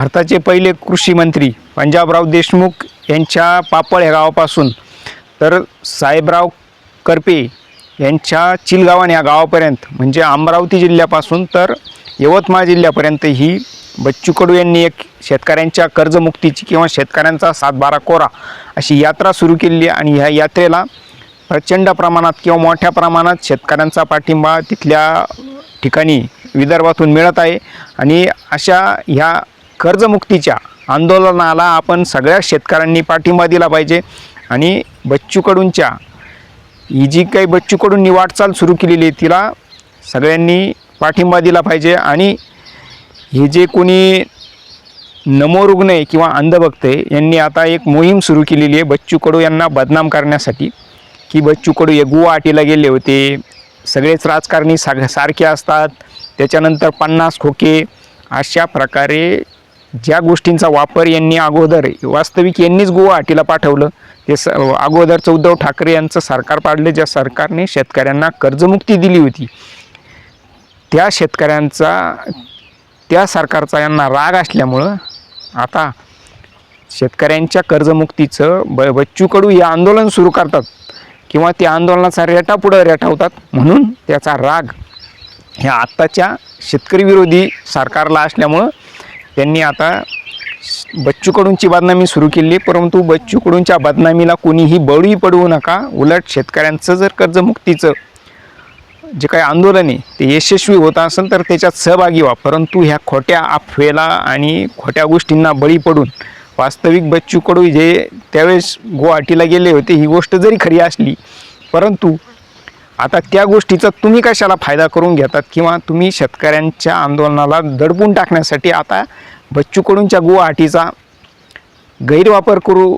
भारताचे पहिले कृषी मंत्री पंजाबराव देशमुख यांच्या पापळ या गावापासून. तर साहेबराव करपे यांच्या चिलगावान या गावापर्यंत म्हणजे अमरावती जिल्ह्यापासून तर यवतमाळ जिल्ह्यापर्यंत ही बच्चू कडू यांनी एक शेतकऱ्यांच्या कर्जमुक्तीची किंवा शेतकऱ्यांचा सातबारा कोरा अशी यात्रा सुरू केलेली आहे आणि ह्या यात्रेला प्रचंड प्रमाणात किंवा मोठ्या प्रमाणात शेतकऱ्यांचा पाठिंबा तिथल्या ठिकाणी विदर्भातून मिळत आहे. आणि अशा ह्या कर्जमुक्तीच्या आंदोलनाला आपण सगळ्या शेतकऱ्यांनी पाठिंबा दिला पाहिजे. आणि बच्चूकडूंच्या ही जी काही बच्चूकडूंनी वाटचाल सुरू केलेली आहे तिला सगळ्यांनी पाठिंबा दिला पाहिजे. आणि हे जे कोणी नमोरुग्ण आहे किंवा अंधभक्त आहे यांनी आता एक मोहीम सुरू केलेली आहे बच्चू कडू यांना बदनाम करण्यासाठी. की बच्चू कडू हे गुवाहाटीला गेले होते सगळेच राजकारणी साग सारखे असतात त्याच्यानंतर पन्नास खोके अशा प्रकारे ज्या गोष्टींचा वापर यांनी अगोदर वास्तविक यांनीच गुवाहाटीला पाठवलं ते स अगोदरचं उद्धव ठाकरे यांचं सरकार पाडलं ज्या सरकारने शेतकऱ्यांना कर्जमुक्ती दिली होती. त्या शेतकऱ्यांचा त्या सरकारचा यांना राग असल्यामुळं आता शेतकऱ्यांच्या कर्जमुक्तीचं ब बच्चू कडू हे आंदोलन सुरू करतात किंवा त्या आंदोलनाचा रेटा पुढं रेटावतात म्हणून त्याचा राग ह्या आत्ताच्या शेतकरी विरोधी सरकारला असल्यामुळं त्यांनी आता बच्चू कडूंची बदनामी सुरू केली परंतु बच्चू कडूंच्या बदनामीला कोणीही बळी पडवू नका. उलट शेतकऱ्यांचं जर कर्जमुक्तीचं जे काही आंदोलन आहे ते यशस्वी होत असेल तर त्याच्यात सहभागी व्हा. परंतु ह्या खोट्या अफवेला आणि खोट्या गोष्टींना बळी पडून वास्तविक बच्चू कडू जे त्यावेळेस गुवाहाटीला गेले होते ही गोष्ट जरी खरी असली परंतु आता त्या गोष्टीचा तुम्ही कशाला फायदा करून घेतात किंवा तुम्ही शेतकऱ्यांच्या आंदोलनाला दडपून टाकण्यासाठी आता बच्चू कडूंच्या गुवाहाटीचा गैरवापर करू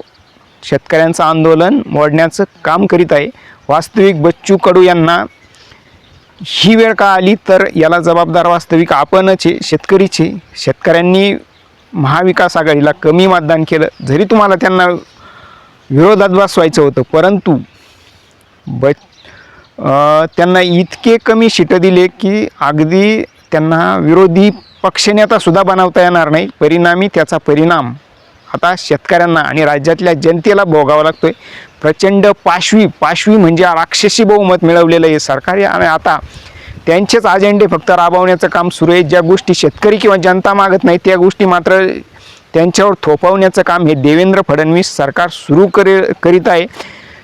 शेतकऱ्यांचं आंदोलन मोडण्याचं काम करीत आहे. वास्तविक बच्चू कडू यांना ही वेळ का आली तर याला जबाबदार वास्तविक आपणच आहे शेतकरीचे शेतकऱ्यांनी महाविकास आघाडीला कमी मतदान केलं जरी तुम्हाला त्यांना विरोधात बसवायचं होतं परंतु बच त्यांना इतके कमी शिटं दिले की अगदी त्यांना विरोधी पक्षनेतासुद्धा बनवता येणार नाही. परिणामी त्याचा परिणाम आता शेतकऱ्यांना आणि राज्यातल्या जनतेला भोगावा लागतो आहे प्रचंड पाशवी पाशवी म्हणजे राक्षसी बहुमत मिळवलेलं आहे सरकारी आणि आता त्यांचेच अजेंडे फक्त राबवण्याचं काम सुरू आहे. ज्या गोष्टी शेतकरी किंवा जनता मागत नाही त्या गोष्टी मात्र त्यांच्यावर थोपवण्याचं काम हे देवेंद्र फडणवीस सरकार सुरू करे करीत आहे.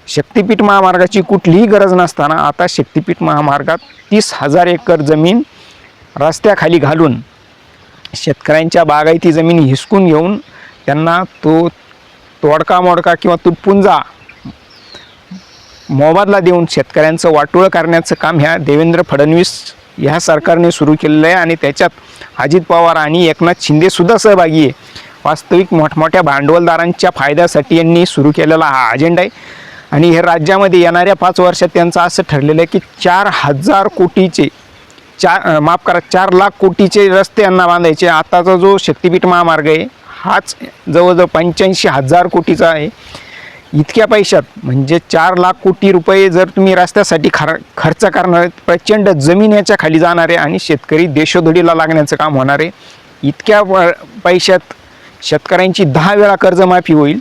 शक्तिपीठ महामार्गाची कुठलीही गरज नसताना आता शक्तिपीठ महामार्गात तीस हजार एकर जमीन रस्त्याखाली घालून शेतकऱ्यांच्या बागायती जमीन हिसकून घेऊन त्यांना तो तोडका मोडका किंवा तुटपुंजा मोबदला देऊन शेतकऱ्यांचं वाटोळं करण्याचं काम ह्या देवेंद्र फडणवीस ह्या सरकारने सुरू केलेलं आहे आणि त्याच्यात अजित पवार आणि एकनाथ शिंदेसुद्धा सहभागी आहे. वास्तविक मोठमोठ्या भांडवलदारांच्या फायद्यासाठी यांनी सुरू केलेला हा अजेंडा आहे. आणि हे राज्यामध्ये येणाऱ्या पाच वर्षात त्यांचं असं ठरलेलं आहे की चार हजार कोटीचे चार माफ करा चार लाख कोटीचे रस्ते यांना बांधायचे. आताचा जो शक्तिपीठ महामार्ग आहे हाच जवळजवळ पंच्याऐंशी हजार कोटीचा आहे. इतक्या पैशात म्हणजे चार लाख कोटी रुपये जर तुम्ही रस्त्यासाठी खर खर्च करणार आहेत, प्रचंड जमीन याच्या खाली जाणार आहे आणि शेतकरी देशोधडीला लागण्याचं काम होणार आहे. इतक्या प- पैशात शेतकऱ्यांची दहा वेळा कर्जमाफी होईल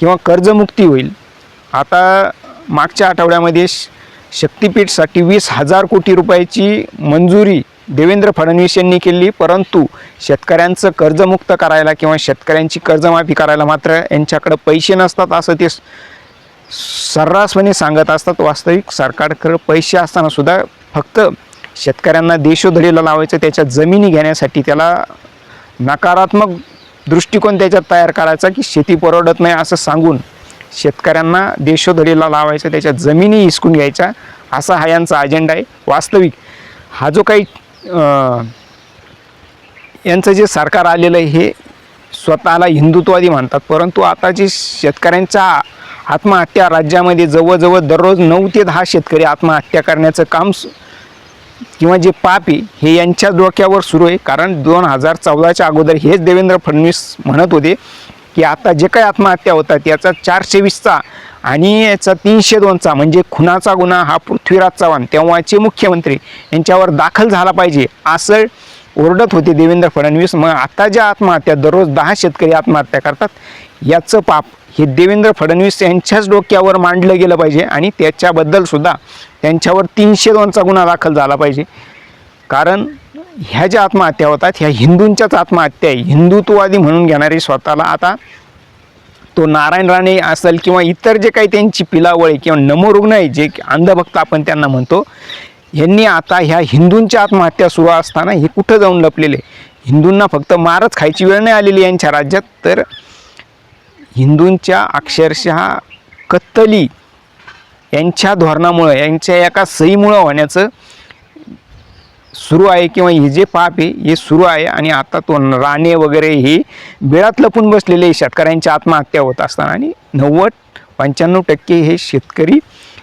किंवा कर्जमुक्ती होईल. आता मागच्या आठवड्यामध्ये श- शक्तिपीठसाठी वीस हजार कोटी रुपयाची मंजुरी देवेंद्र फडणवीस यांनी केली परंतु शेतकऱ्यांचं कर्जमुक्त करायला किंवा शेतकऱ्यांची कर्जमाफी करायला मात्र यांच्याकडं पैसे नसतात असं ते स- सर्रासपणे सांगत असतात. वास्तविक सरकारकडे पैसे असताना सुद्धा फक्त शेतकऱ्यांना देशोधडीला लावायचं त्याच्या जमिनी घेण्यासाठी त्याला नकारात्मक दृष्टिकोन त्याच्यात तयार करायचा की शेती परवडत नाही असं सांगून शेतकऱ्यांना देशोधडीला लावायचं त्याच्या जमिनी हिसकून घ्यायच्या असा हा यांचा अजेंडा आहे. वास्तविक हा जो काही यांचं जे सरकार आलेलं आहे हे स्वतःला हिंदुत्ववादी म्हणतात परंतु आता जे शेतकऱ्यांच्या आत्महत्या राज्यामध्ये जवळजवळ दररोज नऊ ते दहा शेतकरी आत्महत्या करण्याचं काम किंवा जे पाप आहे हे यांच्या डोक्यावर सुरू आहे. कारण दोन हजार चौदाच्या अगोदर हेच देवेंद्र फडणवीस म्हणत होते की आता जे काही आत्महत्या होतात याचा चारशे वीसचा आणि याचा तीनशे दोनचा म्हणजे खुनाचा गुन्हा हा पृथ्वीराज चव्हाण तेव्हाचे मुख्यमंत्री यांच्यावर दाखल झाला पाहिजे असं ओरडत होते देवेंद्र फडणवीस. मग आता ज्या आत्महत्या दररोज दहा शेतकरी आत्महत्या करतात याचं पाप हे देवेंद्र फडणवीस यांच्याच डोक्यावर मांडलं गेलं पाहिजे आणि त्याच्याबद्दल सुद्धा त्यांच्यावर तीनशे दोनचा गुन्हा दाखल झाला पाहिजे. कारण ह्या ज्या आत्महत्या होतात ह्या हिंदूंच्याच आत्महत्या आहे. हिंदुत्ववादी म्हणून घेणारे स्वतःला आता तो नारायण राणे असेल किंवा इतर जे काही त्यांची पिलावळी किंवा नमोरुग्ण आहे जे अंधभक्त आपण त्यांना म्हणतो यांनी आता ह्या हिंदूंच्या आत्महत्या सुरू असताना हे कुठं जाऊन लपलेले? हिंदूंना फक्त मारच खायची वेळ नाही आलेली यांच्या राज्यात तर हिंदूंच्या अक्षरशः कत्तली यांच्या धोरणामुळं यांच्या एका सहीमुळं होण्याचं सुरू आहे किंवा हे जे पाप आहे हे सुरू आहे आणि आता तो राणे वगैरे हे बिळात लपून बसलेले शेतकऱ्यांच्या आत्महत्या होत असताना. आणि नव्वद पंच्याण्णव टक्के हे शेतकरी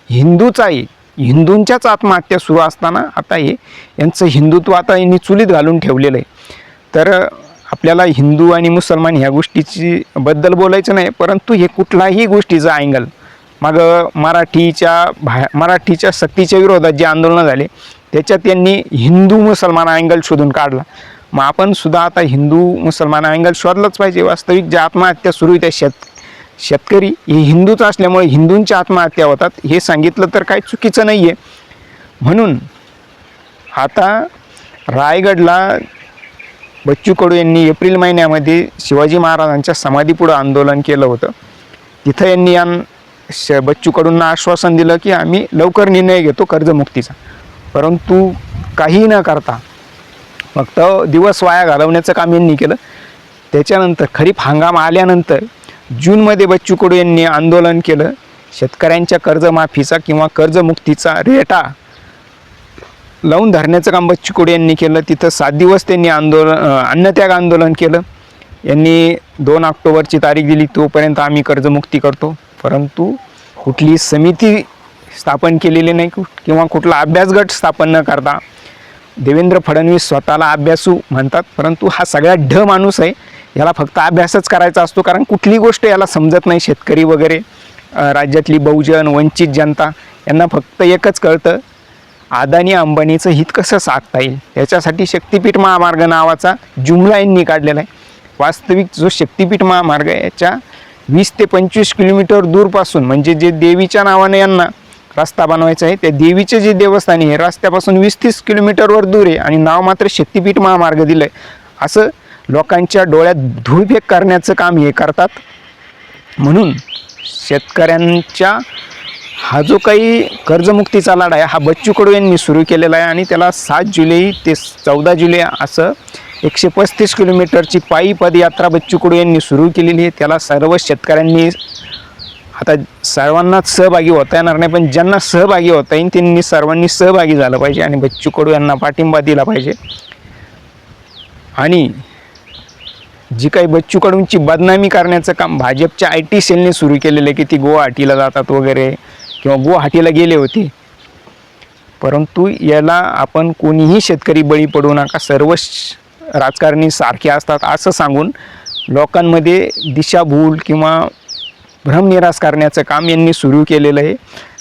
हिंदूच आहे. हिंदूंच्याच आत्महत्या सुरू असताना आता हे यांचं हिंदुत्व आता यांनी चुलीत घालून ठेवलेलं आहे. तर आपल्याला हिंदू आणि मुसलमान ह्या गोष्टीची बद्दल बोलायचं नाही परंतु हे कुठलाही गोष्टीचा अँगल मग मराठीच्या भा मराठीच्या सक्तीच्या विरोधात जे आंदोलनं झाले त्याच्यात त्यांनी हिंदू मुसलमान अँगल शोधून काढला. मग आपण सुद्धा आता हिंदू मुसलमान अँगल शोधलंच पाहिजे. वास्तविक ज्या आत्महत्या सुरू आहेत त्या शेत शेतकरी हे हिंदूच असल्यामुळे हिंदूंच्या आत्महत्या होतात. हे सांगितलं तर काही चुकीचं नाही आहे म्हणून आता रायगडला बच्चू कडू यांनी एप्रिल महिन्यामध्ये शिवाजी महाराजांच्या समाधीपुढं आंदोलन केलं होतं. तिथं यांनी यां श बच्चू कडूंना आश्वासन दिलं की आम्ही लवकर निर्णय घेतो कर्जमुक्तीचा. परंतु काही न करता फक्त दिवस वाया घालवण्याचं काम यांनी केलं. त्याच्यानंतर खरीप हंगाम आल्यानंतर जूनमध्ये बच्चू कडू यांनी आंदोलन केलं. शेतकऱ्यांच्या कर्जमाफीचा किंवा कर्जमुक्तीचा रेटा लावून धरण्याचं काम बच्चू कडू यांनी केलं. तिथं सात दिवस त्यांनी आंदोलन अन्नत्याग आंदोलन केलं. यांनी दोन ऑक्टोबरची तारीख दिली तोपर्यंत आम्ही कर्जमुक्ती करतो. परंतु कुठली समिती स्थापन केलेले नाही कुठ- किंवा कुठला अभ्यास गट स्थापन न करता. देवेंद्र फडणवीस स्वतःला अभ्यासू म्हणतात परंतु हा सगळ्यात ढ माणूस आहे याला फक्त अभ्यासच करायचा असतो कारण कुठली गोष्ट याला समजत नाही शेतकरी वगैरे राज्यातली बहुजन वंचित जनता यांना फक्त एकच कळतं अदानी अंबानीचं हित कसं साधता येईल? याच्यासाठी शक्तिपीठ महामार्ग नावाचा जुमला यांनी काढलेला आहे. वास्तविक जो शक्तिपीठ महामार्ग आहे याच्या वीस ते पंचवीस किलोमीटर दूरपासून म्हणजे जे देवीच्या नावाने यांना रस्ता बनवायचा आहे. त्या देवीचे जे देवस्थान आहे रस्त्यापासून वीस तीस किलोमीटरवर दूर आहे आणि नाव मात्र शक्तिपीठ महामार्ग दिलं आहे असं लोकांच्या डोळ्यात धूळफेक करण्याचं काम हे करतात. म्हणून शेतकऱ्यांच्या हा जो काही कर्जमुक्तीचा लढा आहे हा बच्चू कडू यांनी सुरू केलेला आहे आणि त्याला सात जुलै ते चौदा जुलै असं एकशे पस्तीस किलोमीटरची पायी पदयात्रा बच्चू कडू यांनी सुरू केलेली आहे. त्याला सर्व शेतकऱ्यांनी आता सर्वांनाच सहभागी होता येणार नाही पण ज्यांना सहभागी होता येईल त्यांनी सर्वांनी सहभागी झालं पाहिजे आणि बच्चू कडू यांना पाठिंबा दिला पाहिजे. आणि जी काही बच्चू कडूंची बदनामी करण्याचं काम भाजपच्या आय टी सेलने सुरू केलेलं आहे की ती गुवाहाटीला जातात वगैरे किंवा गुवाहाटीला गेले होते. परंतु याला आपण कोणीही शेतकरी बळी पडू नका सर्व राजकारणी सारखे असतात असं सांगून लोकांमध्ये दिशाभूल किंवा भ्रमनिराश करण्याचं काम यांनी सुरू केलेलं आहे.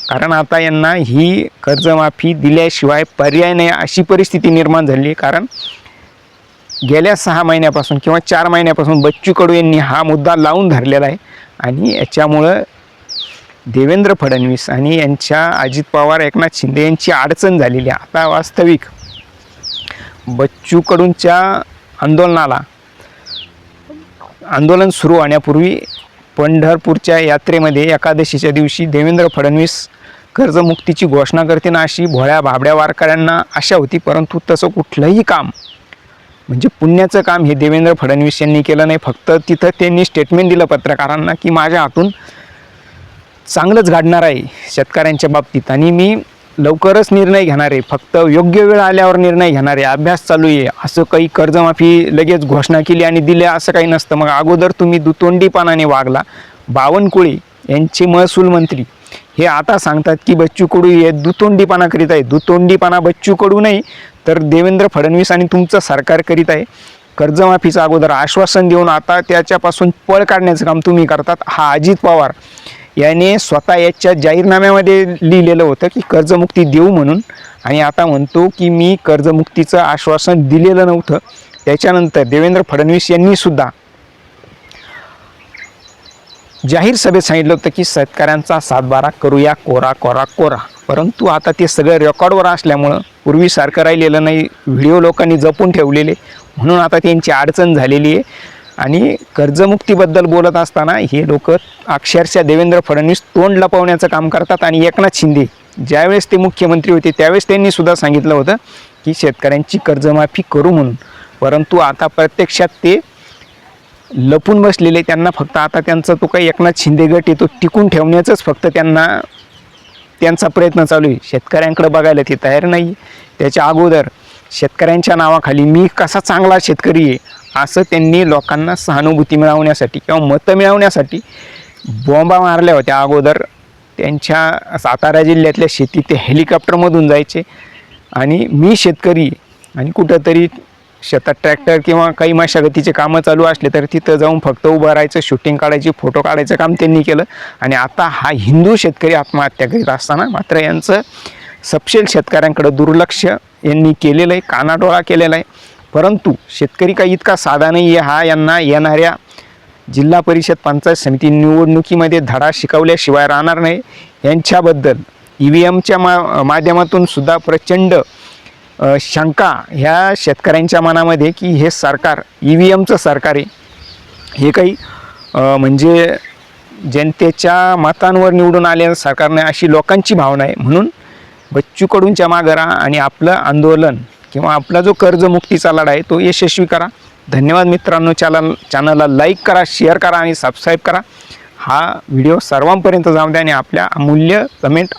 कारण आता यांना ही कर्जमाफी दिल्याशिवाय पर्याय नाही अशी परिस्थिती निर्माण झाली आहे. कारण गेल्या सहा महिन्यापासून किंवा चार महिन्यापासून बच्चू कडू यांनी हा मुद्दा लावून धरलेला आहे. आणि याच्यामुळं देवेंद्र फडणवीस आणि यांच्या अजित पवार एकनाथ शिंदे यांची अडचण झालेली आहे. आता वास्तविक बच्चू कडूंच्या आंदोलनाला आंदोलन सुरू होण्यापूर्वी पंढरपूरच्या यात्रेमध्ये एकादशीच्या दिवशी देवेंद्र फडणवीस कर्जमुक्तीची घोषणा करतील अशी भोळ्या भाबड्या वारकऱ्यांना आशा होती परंतु तसं कुठलंही काम म्हणजे पुण्याचं काम हे देवेंद्र फडणवीस यांनी केलं नाही. फक्त तिथं त्यांनी स्टेटमेंट दिलं पत्रकारांना की माझ्या हातून चांगलंच घडणार आहे शेतकऱ्यांच्या बाबतीत. आणि मी लवकरच निर्णय घेणार आहे. फक्त योग्य वेळ आल्यावर निर्णय घेणार आहे. अभ्यास चालू आहे. असं काही कर्जमाफी लगेच घोषणा केली आणि दिल्या असं काही नसतं. मग अगोदर तुम्ही दुतोंडीपणाने वागला. बावनकुळे यांचे महसूल मंत्री हे आता सांगतात की बच्चू कडू हे दुतोंडीपणा करीत आहे. दुतोंडीपणा बच्चू कडू नाही तर देवेंद्र फडणवीस आणि तुमचं सरकार करीत आहे. कर्जमाफीचं अगोदर आश्वासन देऊन आता त्याच्यापासून पळ काढण्याचं काम तुम्ही करतात. हा अजित पवार. याने स्वतः याच्या जाहीरनाम्यामध्ये लिहिलेलं होतं की कर्जमुक्ती देऊ म्हणून. आणि आता म्हणतो की मी कर्जमुक्तीचं आश्वासन दिलेलं नव्हतं. त्याच्यानंतर देवेंद्र फडणवीस यांनी सुद्धा जाहीर सभेत सांगितलं होतं की शेतकऱ्यांचा सातबारा करूया कोरा कोरा कोरा. परंतु आता ते सगळं रेकॉर्डवर असल्यामुळं पूर्वीसारखं राहिलेलं नाही. व्हिडिओ लोकांनी जपून ठेवलेले. म्हणून आता त्यांची अडचण झालेली आहे. आणि कर्जमुक्तीबद्दल बोलत असताना हे लोक अक्षरशः देवेंद्र फडणवीस तोंड लपवण्याचं काम करतात आणि एकनाथ शिंदे ज्यावेळेस ते मुख्यमंत्री होते त्यावेळेस त्यांनी सुद्धा सांगितलं होतं की शेतकऱ्यांची कर्जमाफी करू म्हणून. परंतु आता प्रत्यक्षात ते लपून बसलेले त्यांना फक्त आता त्यांचा तो काही एकनाथ शिंदे गट येतो टिकून ठेवण्याचंच फक्त त्यांना त्यांचा प्रयत्न चालू आहे. शेतकऱ्यांकडे बघायला ते तयार नाही. त्याच्या अगोदर शेतकऱ्यांच्या नावाखाली मी कसा चांगला शेतकरी आहे असं त्यांनी लोकांना सहानुभूती मिळवण्यासाठी किंवा मतं मिळवण्यासाठी बॉम्बा मारल्या होत्या. अगोदर त्यांच्या सातारा जिल्ह्यातल्या शेती ते हेलिकॉप्टरमधून जायचे. आणि मी शेतकरी आणि कुठंतरी शेतात ट्रॅक्टर किंवा काही मशागतीचे कामं चालू असले तर तिथं जाऊन फक्त उभं राहायचं शूटिंग काढायची फोटो काढायचं काम त्यांनी केलं. आणि आता हा हिंदू शेतकरी आत्महत्या करीत असताना मात्र यांचं सपशेल शेतकऱ्यांकडं दुर्लक्ष यांनी केलेलं आहे कानाडोळा केलेला आहे. परंतु शेतकरी काही इतका साधा नाही आहे हा यांना येणाऱ्या जिल्हा परिषद पंचायत समिती निवडणुकीमध्ये धडा शिकवल्याशिवाय राहणार नाही. यांच्याबद्दल ई व्ही एमच्या मा माध्यमातून सुद्धा प्रचंड शंका ह्या शेतकऱ्यांच्या मनामध्ये की हे सरकार ई व्ही एमचं सरकार आहे. हे काही म्हणजे जनतेच्या मतांवर निवडून आलेलं सरकारने अशी लोकांची भावना आहे. म्हणून बच्चू कडूंच्या मागं राहा आणि आपलं आंदोलन किंवा आपला जो कर्जमुक्तीचा लढा आहे तो यशस्वी करा. धन्यवाद मित्रांनो. चॅनल चॅनलला लाईक करा शेअर करा आणि सबस्क्राईब करा. हा व्हिडिओ सर्वांपर्यंत जाऊ द्या आणि आपल्या अमूल्य कमेंट